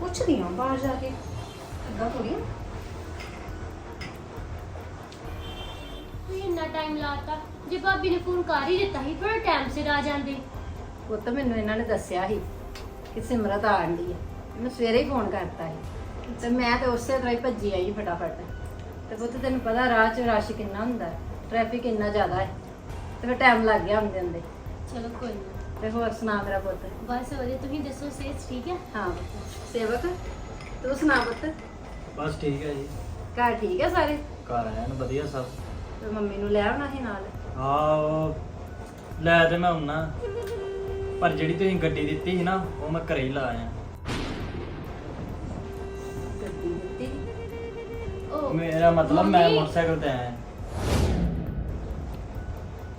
ਪੁੱਛਦੀ ਆ ਬਾਹਰ ਜਾ ਕੇ। ਅੱਗਾ ਥੋੜੀ ਤੁਸੀਂ ਇੰਨਾ ਟਾਈਮ ਲਾਤਾ। ਜੇ ਭਾਬੀ ਨੇ ਫੋਨ ਕਰ ਹੀ ਦਿੱਤਾ ਸੀ ਥੋੜਾ ਟਾਈਮ ਸਿਰ ਆ ਜਾਂਦੇ। ਉਹ ਤਾਂ ਮੈਨੂੰ ਇਹਨਾਂ ਨੇ ਦੱਸਿਆ ਸੀ ਕਿ ਸਿਮਰਤ ਆਣ ਦੀ ਹੈ ਮੈਂ ਸਵੇਰੇ ਹੀ ਫੋਨ ਕਰਤਾ ਸੀ। ਤੇ ਮੈਂ ਤੇ ਉਸੇ ਤਰ੍ਹਾਂ ਹੀ ਭੱਜੀ ਆਈ ਫਟਾਫਟ। ਤੇ ਪੁੱਤ ਤੈਨੂੰ ਪਤਾ ਰਾਹ 'ਚ ਰਸ਼ ਕਿੰਨਾ ਹੁੰਦਾ ਟ੍ਰੈਫਿਕ ਇੰਨਾ ਜ਼ਿਆਦਾ ਹੈ। ਤੇ ਫਿਰ ਟਾਈਮ ਲੱਗ ਗਿਆ ਹੁੰਦੇ ਹੁੰਦੇ ਚਲੋ ਕੋਈ ਨਾ। ਤੇ ਹੋਰ ਸੁਣਾ ਮੇਰਾ ਪੁੱਤ। ਬਸ ਵਧੀਆ ਤੁਸੀਂ ਦੱਸੋ ਸਿਹਤ ਠੀਕ ਹੈ? ਹਾਂ ਪੁੱਤ। ਸੇਵਕ ਤੂੰ ਸੁਣਾ ਪੁੱਤ। ਬਸ ਠੀਕ ਹੈ ਜੀ। ਘਰ ਠੀਕ ਹੈ ਸਾਰੇ? ਘਰ ਆਇਆ ਨੂੰ ਵਧੀਆ ਸਭ। ਤੇ ਮੰਮੀ ਨੂੰ ਲੈ ਆਉਣਾ ਸੀ ਨਾਲ? ਆਹ ਲੈ ਤੇ ਮੈਂ ਹੁੰਨਾ ਪਰ ਜਿਹੜੀ ਤੁਸੀਂ ਗੱਡੀ ਦਿੱਤੀ ਸੀ ਨਾ ਉਹ ਮੈਂ ਘਰੇ ਹੀ ਲਾ ਆਇਆ। ਮੇਰਾ ਮਤਲਬ ਮੈਂ ਮੋਟਰਸਾਈਕਲ ਤੇ ਆਇਆ।